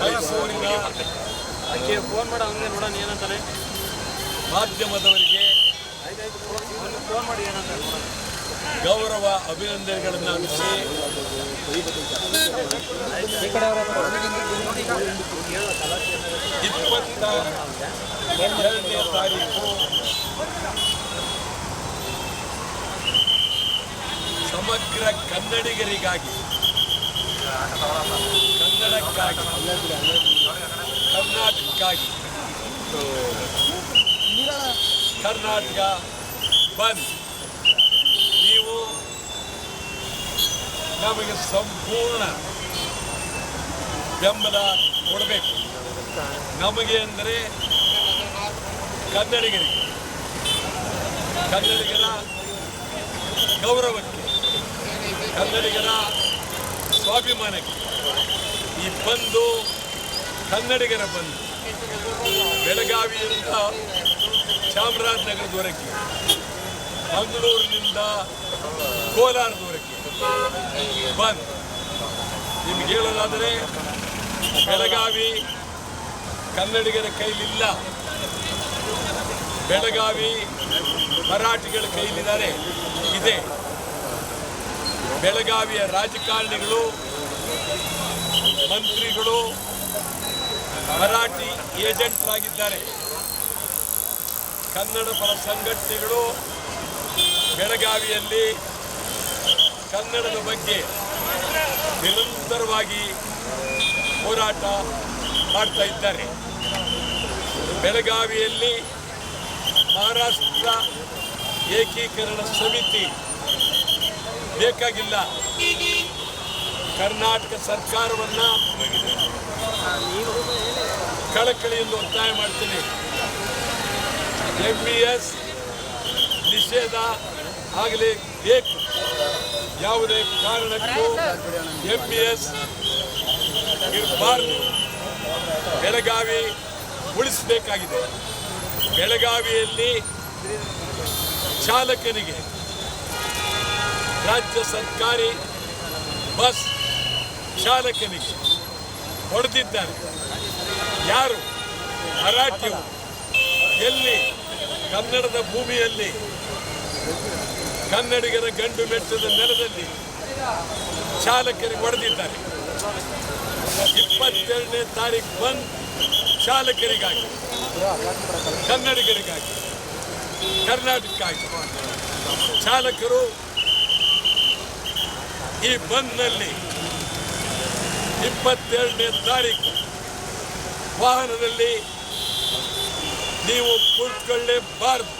ಮೈಸೂರಿನ ಫೋನ್ ಮಾಡ ಹಂಗೆ ನೋಡೋಣ ಏನಂತಾನೆ ಮಾಧ್ಯಮದವರಿಗೆ ಫೋನ್ ಮಾಡಿ ನೋಡೋಣ ಗೌರವ ಅಭಿನಂದನೆಗಳನ್ನು ಅರ್ಪಿಸಿ ಇಪ್ಪತ್ತ ಎರಡನೇ ತಾರೀಕು ಸಮಗ್ರ ಕನ್ನಡಿಗರಿಗಾಗಿ ಕನ್ನಡಕ್ಕಾಗಿ ಕರ್ನಾಟಕಕ್ಕಾಗಿ ಕರ್ನಾಟಕ ಬಂದ್ ನೀವು ನಮಗೆ ಸಂಪೂರ್ಣ ಬೆಂಬಲ ಕೊಡಬೇಕು ನಮಗೆ ಅಂದರೆ ಕನ್ನಡಿಗರಿಗೆ ಕನ್ನಡಿಗರ ಗೌರವಕ್ಕೆ ಕನ್ನಡಿಗರ ಸ್ವಾಭಿಮಾನಕ್ಕೆ ಈ ಬಂದು ಕನ್ನಡಿಗರ ಬಂದು ಬೆಳಗಾವಿಯಿಂದ ಚಾಮರಾಜನಗರದವರೆಗೆ ಮಂಗಳೂರಿನಿಂದ ಕೋಲಾರದವರೆಗೆ ಬಂದ್. ನಿಮ್ಗೆ ಹೇಳೋದಾದರೆ, ಬೆಳಗಾವಿ ಕನ್ನಡಿಗರ ಕೈಲಿಲ್ಲ. ಬೆಳಗಾವಿ ಮರಾಠಿಗಳ ಕೈಲಿದ್ದಾರೆ. ಇದೆ. ಬೆಳಗಾವಿಯ ರಾಜಕಾರಣಿಗಳು, ಮಂತ್ರಿಗಳು, ಮರಾಠಿ ಏಜೆಂಟ್ರಾಗಿದ್ದಾರೆ ಕನ್ನಡ ಪರ ಸಂಘಟನೆಗಳು ಬೆಳಗಾವಿಯಲ್ಲಿ ಕನ್ನಡದ ಬಗ್ಗೆ ನಿರಂತರವಾಗಿ ಹೋರಾಟ ಮಾಡ್ತಾ ಇದ್ದಾರೆ. ಬೆಳಗಾವಿಯಲ್ಲಿ ಮಹಾರಾಷ್ಟ್ರ ಏಕೀಕರಣ ಸಮಿತಿ ಬೇಕಾಗಿಲ್ಲ. ಕರ್ನಾಟಕ ಸರ್ಕಾರವನ್ನು ಎಂದು ಒತ್ತಾಯ ಮಾಡ್ತೀನಿ. ಎಂ ಬಿ ಎಸ್ ನಿಷೇಧ ಆಗಲೇ ಬೇಕು ಯಾವುದೇ ಕಾರಣಕ್ಕೂ ಎಂ ಬಿ ಎಸ್ ಇರಬಾರ್ದು ಬೆಳಗಾವಿ ಉಳಿಸಬೇಕಾಗಿದೆ. ಬೆಳಗಾವಿಯಲ್ಲಿ ಚಾಲಕನಿಗೆ ರಾಜ್ಯ ಸರ್ಕಾರಿ ಬಸ್ ಚಾಲಕನಿಗೆ ಹೊಡೆದಿದ್ದಾರೆ. ಯಾರು? ಮರಾಠಿಯು ಎಲ್ಲಿ? ಕನ್ನಡದ ಭೂಮಿಯಲ್ಲಿ. ಕನ್ನಡಿಗರ ಗಂಡು ಮೆಟ್ಟದ ನೆಲದಲ್ಲಿ ಚಾಲಕರಿಗೆ ಹೊಡೆದಿದ್ದಾರೆ. ಇಪ್ಪತ್ತೆರಡನೇ ತಾರೀಕು ಬಂದ್ ಚಾಲಕರಿಗಾಗಿ, ಕನ್ನಡಿಗರಿಗಾಗಿ, ಕರ್ನಾಟಕಕ್ಕಾಗಿ. ಚಾಲಕರು ಈ ಬಂದ್ನಲ್ಲಿ ಇಪ್ಪತ್ತೆರಡನೇ ತಾರೀಕು ವಾಹನದಲ್ಲಿ ನೀವು ಕುಳಿತುಕೊಳ್ಳೇಬಾರದು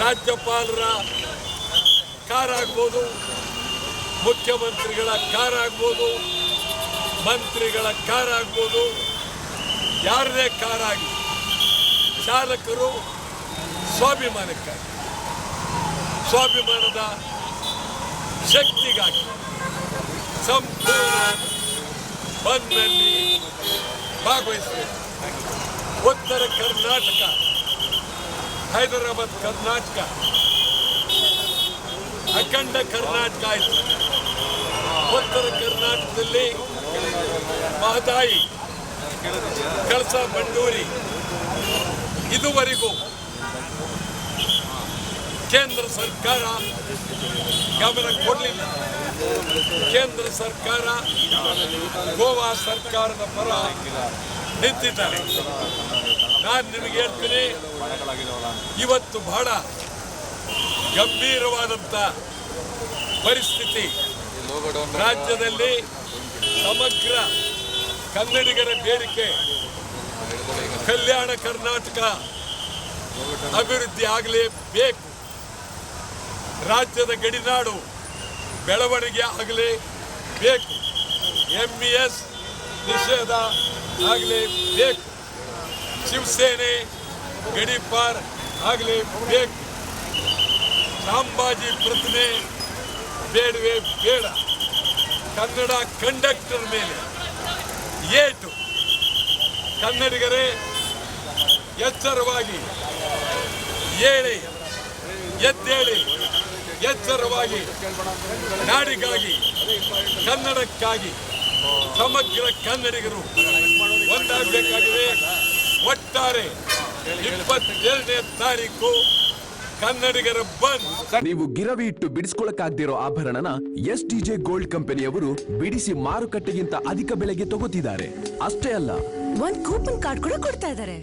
ರಾಜ್ಯಪಾಲರ ಕಾರ್ ಆಗ್ಬೋದು ಮುಖ್ಯಮಂತ್ರಿಗಳ ಕಾರ್ ಆಗ್ಬೋದು ಮಂತ್ರಿಗಳ ಕಾರ್ ಆಗ್ಬೋದು ಯಾರದೇ ಕಾರ್ ಆಗಿ ಚಾಲಕರು ಸ್ವಾಭಿಮಾನಕ್ಕಾಗಿ. ಸ್ವಾಭಿಮಾನದ ಶಕ್ತಿಗಾಗಿ ಸಂಪೂರ್ಣ ಬಂದ್ನಲ್ಲಿ ಭಾಗವಹಿಸಬೇಕು ಉತ್ತರ ಕರ್ನಾಟಕ, ಹೈದರಾಬಾದ್ ಕರ್ನಾಟಕ, ಅಖಂಡ ಕರ್ನಾಟಕ ಆಯಿತು. ಉತ್ತರ ಕರ್ನಾಟಕದಲ್ಲಿ ಮಹದಾಯಿ, ಕಳಸ ಬಂಡೂರಿ ಇದುವರೆಗೂ ಕೇಂದ್ರ ಸರ್ಕಾರ ಗಮನ ಕೊಡಲಿಲ್ಲ. ಕೇಂದ್ರ ಸರ್ಕಾರ ಗೋವಾ ಸರ್ಕಾರದ ಪರ ನಿಂತಿದ್ದಾರೆ. ನಾನು ನಿಮಗೆ ಹೇಳ್ತೀನಿ, ಇವತ್ತು ಬಹಳ ಗಂಭೀರವಾದಂಥ ಪರಿಸ್ಥಿತಿ. ರಾಜ್ಯದಲ್ಲಿ ಸಮಗ್ರ ಕನ್ನಡಿಗರ ಬೇಡಿಕೆ, ಕಲ್ಯಾಣ ಕರ್ನಾಟಕ ಅಭಿವೃದ್ಧಿ ಆಗಲೇಬೇಕು ರಾಜ್ಯದ ಗಡಿನಾಡು ಬೆಳವಣಿಗೆ ಆಗಲೇಬೇಕು ಎಂ ಇ ಎಸ್ ನಿಷೇಧ ಆಗಲೇಬೇಕು ಶಿವಸೇನೆ ಗಡಿಪಾರ್ ಆಗಲೇಬೇಕು ಸಾಂಬಾಜಿ ಪ್ರತಿಮೆ ಬೇಡವೆ ಬೇಡ. ಕನ್ನಡ ಕಂಡಕ್ಟರ್ ಮೇಲೆ ಏಟು. ಕನ್ನಡಿಗರೇ, ಎಚ್ಚರವಾಗಿ ಹೇಳಿ ಎದ್ದೇಳಿ. ಎಚ್ಚರವಾಗಿ ನಾಡಿಗಾಗಿ ಕನ್ನಡಕ್ಕಾಗಿ ಸಮಗ್ರ ಕನ್ನಡಿಗರು ಒಂದಾಗಬೇಕಾಗಿದೆ. ಒಟ್ಟಾರೆ ಇಪ್ಪತ್ತೇಳನೇ ತಾರೀಕು ಕನ್ನಡಿಗರ ಬಂದ್. ನೀವು ಗಿರವಿ ಇಟ್ಟು ಬಿಡಿಸ್ಕೊಳಕ್ಕಾಗ್ದಿರೋ ಆಭರಣನ ಎಸ್ ಡಿಜೆ ಗೋಲ್ಡ್ ಕಂಪನಿಯವರು ಬಿಡಿಸಿ ಮಾರುಕಟ್ಟೆಗಿಂತ ಅಧಿಕ ಬೆಲೆಗೆ ತಗೋತಿದ್ದಾರೆ. ಅಷ್ಟೇ ಅಲ್ಲ. ಒಂದ್ ಕೂಪನ್ ಕಾರ್ಡ್ ಕೂಡ ಕೊಡ್ತಾ ಇದಾರೆ